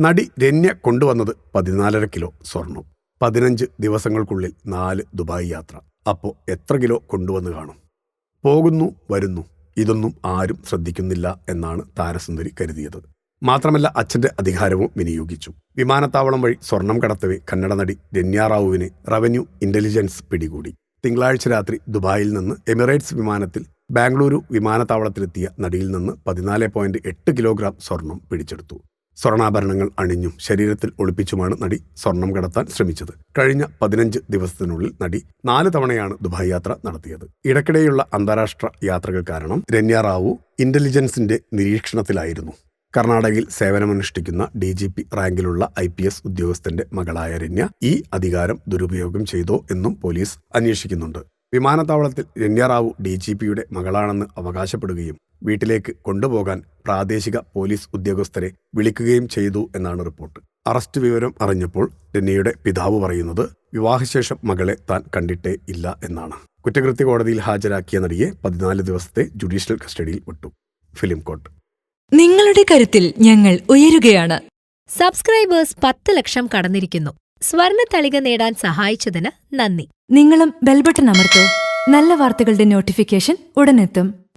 നടി രന്യ കൊണ്ടുവന്നത് പതിനാലര കിലോ സ്വർണം. പതിനഞ്ച് ദിവസങ്ങൾക്കുള്ളിൽ നാല് ദുബായ് യാത്ര. അപ്പോൾ എത്ര കിലോ കൊണ്ടുവന്ന് കാണും? പോകുന്നു വരുന്നു. ഇതൊന്നും ആരും ശ്രദ്ധിക്കുന്നില്ല എന്നാണ് താരസുന്ദരി കരുതിയത്. മാത്രമല്ല അച്ഛന്റെ അധികാരവും വിനിയോഗിച്ചു. വിമാനത്താവളം വഴി സ്വർണം കടത്തവെ കന്നഡ നടി രന്യാറാവുവിനെ റവന്യൂ ഇന്റലിജൻസ് പിടികൂടി. തിങ്കളാഴ്ച രാത്രി ദുബായിൽ നിന്ന് എമിറേറ്റ്സ് വിമാനത്തിൽ ബാംഗ്ലൂരു വിമാനത്താവളത്തിലെത്തിയ നടിയിൽ നിന്ന് പതിനാല് പോയിന്റ് എട്ട് കിലോഗ്രാം സ്വർണം പിടിച്ചെടുത്തു. സ്വർണാഭരണങ്ങൾ അണിഞ്ഞും ശരീരത്തിൽ ഒളിപ്പിച്ചുമാണ് നടി സ്വർണം കടത്താൻ ശ്രമിച്ചത്. കഴിഞ്ഞ പതിനഞ്ച് ദിവസത്തിനുള്ളിൽ നടി നാല് തവണയാണ് ദുബായ് യാത്ര നടത്തിയത്. ഇടയ്ക്കിടെയുള്ള അന്താരാഷ്ട്ര യാത്രകൾ കാരണം രന്യ റാവു ഇന്റലിജൻസിന്റെ നിരീക്ഷണത്തിലായിരുന്നു. കർണാടകയിൽ സേവനമനുഷ്ഠിക്കുന്ന ഡി ജി പി റാങ്കിലുള്ള ഐ പി എസ് ഉദ്യോഗസ്ഥന്റെ മകളായ രന്യ ഈ അധികാരം ദുരുപയോഗം ചെയ്തോ എന്നും പോലീസ് അന്വേഷിക്കുന്നുണ്ട്. വിമാനത്താവളത്തിൽ രന്യ റാവു ഡി ജി പിയുടെ മകളാണെന്ന് അവകാശപ്പെടുകയും വീട്ടിലേക്ക് കൊണ്ടുപോകാൻ പ്രാദേശിക പോലീസ് ഉദ്യോഗസ്ഥരെ വിളിക്കുകയും ചെയ്തു എന്നാണ് റിപ്പോർട്ട്. അറസ്റ്റ് വിവരം അറിഞ്ഞപ്പോൾ ഡെന്നിയുടെ പിതാവ് പറയുന്നത് വിവാഹശേഷം മകളെ താൻ കണ്ടിട്ടേ ഇല്ല എന്നാണ്. കുറ്റകൃത്യ കോടതിയിൽ ഹാജരാക്കിയ നടിയെ പതിനാല് ദിവസത്തെ ജുഡീഷ്യൽ കസ്റ്റഡിയിൽ വിട്ടു. ഫിലിം കോട്ട്. നിങ്ങളുടെ കരുത്തിൽ ഞങ്ങൾ ഉയരുകയാണ്. സബ്സ്ക്രൈബേഴ്സ് പത്ത് ലക്ഷം കടന്നിരിക്കുന്നു. സ്വർണ തളിക നേടാൻ സഹായിച്ചതിന് നന്ദി. നിങ്ങളും ബെൽബട്ടൺ അമർത്തോ. നല്ല വാർത്തകളുടെ നോട്ടിഫിക്കേഷൻ ഉടനെത്തും.